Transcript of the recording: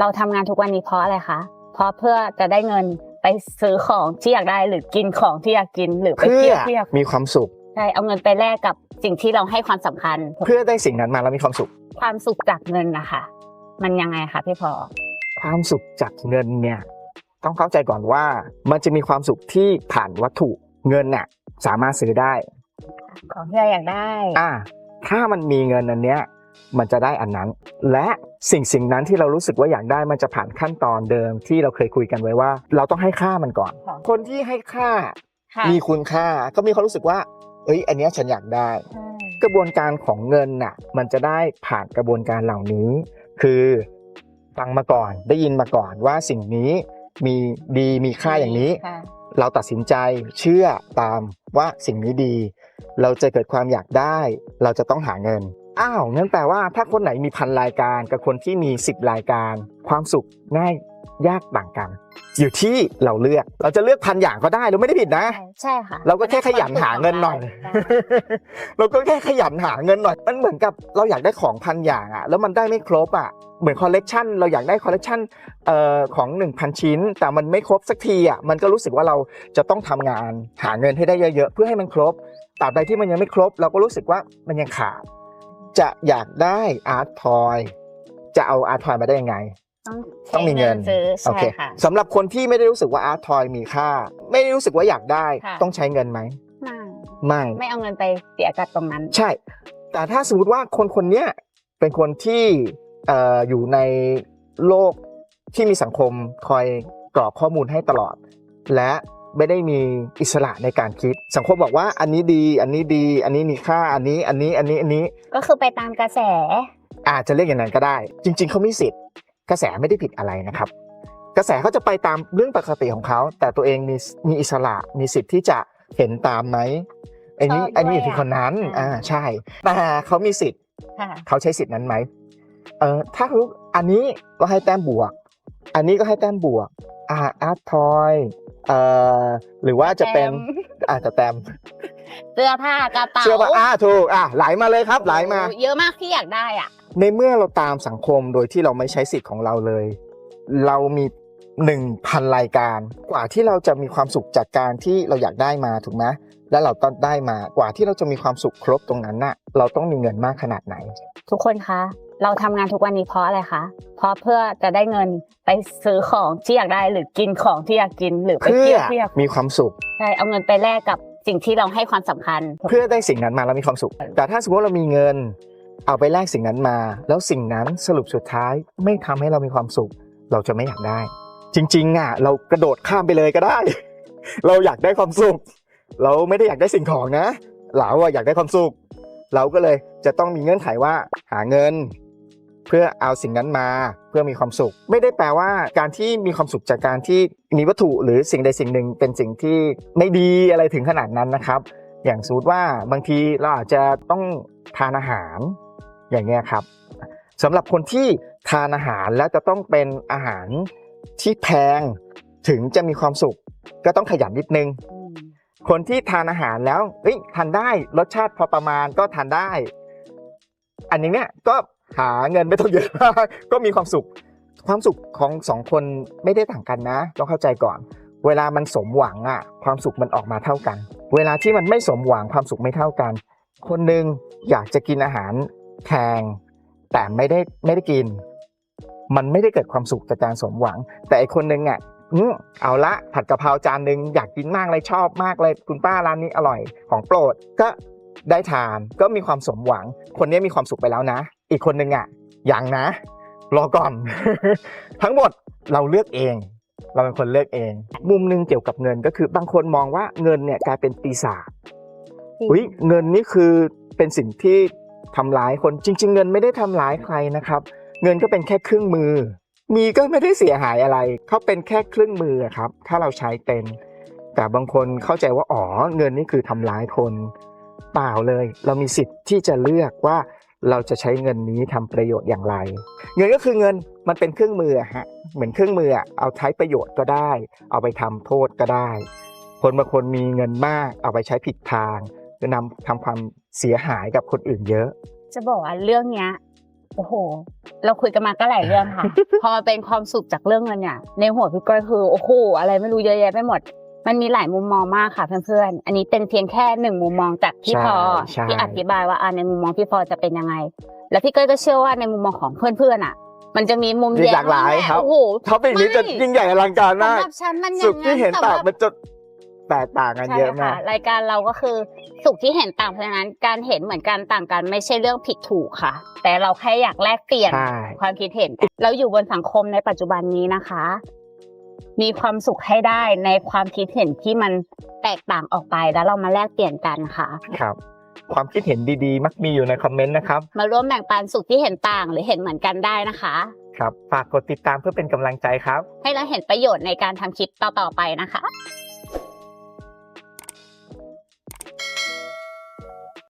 เราทำงานทุกวันนี้เพราะอะไรคะเพราะเพื่อจะได้เงินไปซื้อของที่อยากได้หรือกินของที่อยากกินหรือไปเพื่เที่อยวที่อยากมีความสุขใช่เอาเงินไปแลกกับสิ่งที่เราให้ความสำคัญ เพื่อได้สิ่งนั้นมาแล้วมีความสุข ความสุขจากเงินนะคะมันยังไงคะพี่พอความสุขจากเงินเนี่ยต้องเข้าใจก่อนว่ามันจะมีความสุขที่ผ่านวัตถุเงินน่ะสามารถซื้อได้ ของที่เราอยากได้ อ่า ถ้ามันมีเงินอันเนี้ย มันจะได้อันนั้น และสิ่งสิ่งนั้นที่เรารู้สึกว่าอยากได้มันจะผ่านขั้นตอนเดิมที่เราเคยคุยกันไว้ว่า เราต้องให้ค่ามันก่อนค่ะคนที่ให้ค่าค่ะมีคุณค่าก็มีความรู้สึกว่า เอ้ย อันเนี้ยฉันอยากได้ใช่กระบวนการของเงินน่ะ มันจะได้ผ่านกระบวนการเหล่านี้ คือฟังมาก่อน ได้ยินมาก่อนว่าสิ่งนี้มีดีมีค่าอย่างนี้ค่ะเราตัดสินใจเชื่อตามว่าสิ่งนี้ดี เราจะเกิดความอยากได้ เราจะต้องหาเงิน อ้าวงั้นแปลว่าถ้าคนไหนมีพันรายการกับคนที่มีสิบรายการ ความสุขง่ายยากต่างกัน อยู่ที่เราเลือกเราจะเลือกพันอย่างก็ได้เราไม่ได้ผิดนะ ใช่ค่ะ เราก็แค่ขยันหาเงินหน่อย เราก็แค่ขยันหาเงินหน่อย มันเหมือนกับเราอยากได้ของพันอย่างอะแล้วมันได้ไม่ครบอะเหมือนคอลเลกชันเราอยากได้คอลเลกชันเอ่อของ 1,000 ชิ้น แต่มันไม่ครบสักทีอะมันก็รู้สึกว่าเราจะต้องทำงานหาเงินให้ได้เยอะๆเพื่อให้มันครบตราบใดที่มันยังไม่ครบ เราก็รู้สึกว่ามันยังขาด จะอยากได้อาร์ตทอยจะเอาอาร์ตทอยมาได้ยังไง ต้องต้องมีเงินซื้อโอใช่เคค่ะสำหรับคนที่ไม่ได้รู้สึกว่าอาร์ตทอยมีค่า ไม่ได้รู้สึกว่าอยากได้ค่ะต้องใช้เงินไหมไม่ไม่ไม่เอาเงินไปเสียกับตรงนั้น ใช่ แต่ถ้าสมมติว่าคนคนเนี้ยเป็นคนที่เอ่ออยู่ในโลกที่มีสังคมคอยกรอกข้อมูลให้ตลอด และ ไม่ได้มีอิสระในการคิด สังคมบอกว่าอันนี้ดี อันนี้ดี อันนี้มีค่า อันนี้ อันนี้ อันนี้ อันนี้ ก็คือไปตามกระแส อาจจะเรียกอย่างนั้นก็ได้ จริง ๆ เขามีสิทธิ์ กระแสไม่ได้ผิดอะไรนะครับ กระแสเขาจะไปตามเรื่องปกติของเขา แต่ตัวเองมีมีอิสระ มีสิทธิ์ที่จะเห็นตามไหมอันนี้ชอบด้วยอันนี้อยู่ที่คนนั้นอ่าอ่า ใช่ แต่เขามีสิทธิ์ค่ะเขาใช้สิทธิ์นั้นไหมเออถ้าเขาอันนี้ก็ให้แต้มบวก อันนี้ก็ให้แต้มบวกอ่าอาร์ตทอยเอ่อหรือว่าจะเป็นอาจจะแต้มเสื้อผ้ากระเป๋าเชื่อว่าอ่าถูกอ่าไหลมาเลยครับไหลมาโอ้เยอะมากที่อยากได้อะ ในเมื่อเราตามสังคมโดยที่เราไม่ใช้สิทธิ์ของเราเลย เรามีหนึ่งพันรายการ กว่าที่เราจะมีความสุขจากการที่เราอยากได้มาถูกไหมแล้วเราต้องได้มากว่าที่เราจะมีความสุขครบตรงนั้นน่ะ เราต้องมีเงินมากขนาดไหน ทุกคนคะเราทำงานทุกวันนี้เพราะอะไรคะ เพราะเพื่อจะได้เงินไปซื้อของที่อยากได้หรือกินของที่อยากกินหรือไปเพื่เที่อยวที่อยากมีความสุขใช่เอาเงินไปแลกกับสิ่งที่เราให้ความสำคัญ เพื่อได้สิ่งนั้นมาแล้วมีความสุข แต่ถ้าสมมติเรามีเงิน เอาไปแลกสิ่งนั้นมา แล้วสิ่งนั้นสรุปสุดท้ายไม่ทำให้เรามีความสุข เราจะไม่อยากได้ จริงๆอะเรากระโดดข้ามไปเลยก็ได้ เราอยากได้ความสุข เราไม่ได้อยากได้สิ่งของนะเราอะอยากได้ความสุข เราก็เลยจะต้องมีเงื่อนไขว่าหาเงินเพื่อเอาสิ่งนั้นมาเพื่อมีความสุข ไม่ได้แปลว่าการที่มีความสุขจากการที่มีวัตถุหรือสิ่งใดสิ่งหนึ่งเป็นสิ่งที่ไม่ดีอะไรถึงขนาดนั้นนะครับ อย่างสมมติว่าบางทีเราอาจจะต้องทานอาหารอย่างเงี้ยครับสำหรับคนที่ทานอาหารแล้วจะต้องเป็นอาหารที่แพงถึงจะมีความสุข ก็ต้องขยันนิดนึง คนที่ทานอาหารแล้วเอ้ยทานได้รสชาติพอประมาณก็ทานได้ อันนี้เนี่ยก็ หาเงินไม่ต้องเยอะมากก็มีความสุข ความสุขของสองคนไม่ได้ต่างกันนะต้องเข้าใจก่อน เวลามันสมหวังอะความสุขมันออกมาเท่ากัน เวลาที่มันไม่สมหวังความสุขไม่เท่ากัน คนหนึ่งอยากจะกินอาหารแพงแต่ไม่ได้ไม่ได้กิน มันไม่ได้เกิดความสุขจากการสมหวัง แต่อีกคนนึงอะอืมเอาละผัดกะเพราจานหนึ่งอยากกินมากเลยชอบมากเลยคุณป้าร้านนี้อร่อยของโปรดก็ได้ทานก็มีความสมหวัง คนนี้มีความสุขไปแล้วนะ อีกคนหนึ่งอะยังนะ รอก่อน ทั้งหมดเราเลือกเอง เราเป็นคนเลือกเอง มุมหนึ่งเกี่ยวกับเงินก็คือบางคนมองว่าเงินเนี่ยกลายเป็นปีศาจอุ้ยเงินนี่คือเป็นสิ่งที่ทำร้ายคนจริง ๆ เงินไม่ได้ทำร้ายใครนะครับ เงินก็เป็นแค่เครื่องมือ มีก็ไม่ได้เสียหายอะไรเขาเป็นแค่เครื่องมืออะครับ ถ้าเราใช้เป็น แต่บางคนเข้าใจว่าอ๋อเงินนี่คือทำร้ายคน เปล่าเลย เรามีสิทธิ์ที่จะเลือกว่า เราจะใช้เงินนี้ทำประโยชน์อย่างไร เงินก็คือเงินมันเป็นเครื่องมืออะฮะเหมือนเครื่องมืออะเอาใช้ประโยชน์ก็ได้ เอาไปทำโทษก็ได้ คนบางคนมีเงินมาก เอาไปใช้ผิดทางจะนำทำความเสียหายกับคนอื่นเยอะ จะบอกว่าเรื่องเนี้ยโอ้โห เราคุยกันมาก็หลายเรื่องค่ะ พอมาเป็นความสุขจากเรื่องเงินเนี่ยในหัวพี่ก้อยคือโอ้โหอะไรไม่รู้เยอะแยะไปหมด มันมีหลายมุมมองมากค่ะเพื่อนๆ อันนี้เป็นเพียงแค่หนึ่งมุมมองจากพี่ใช่พอใช่ที่อธิบายว่าอ่าในมุมมองพี่พอจะเป็นยังไง แล้วพี่ก้อยก็เชื่อว่าในมุมมองของเพื่อนๆอะ มันจะมีมุมมีแย้หลากหลายแครับโอ้โหท็อปิกนี้จะไม่ยิ่งใหญ่อลังการมากสำหรับฉันมันอย่าสุงขที่เห็นแต่ต่างว่ามันจะแตกต่างกันใช่เยอะมาค่ะกรายการเราก็คือสุขที่เห็นต่างเพราะฉะนั้นการเห็นเหมือนกันต่างกันไม่ใช่เรื่องผิดถูกค่ะ แต่เราแค่อยากแลกเปลี่ยนใช่ความคิดเห็นกันเราอยู่บนสังคมในปัจจุบันนี้นะคะ มีความสุขให้ได้ในความคิดเห็นที่มันแตกต่างออกไปแล้วเรามาแลกเปลี่ยนกันค่ะ ครับ ความคิดเห็นดีๆ มักมีอยู่ในคอมเมนต์นะครับ มาร่วมแบ่งปันสุขที่เห็นต่างหรือเห็นเหมือนกันได้นะคะ ครับ ฝากกดติดตามเพื่อเป็นกำลังใจครับ ให้เราเห็นประโยชน์ในการทำคลิปต่อๆไปนะคะ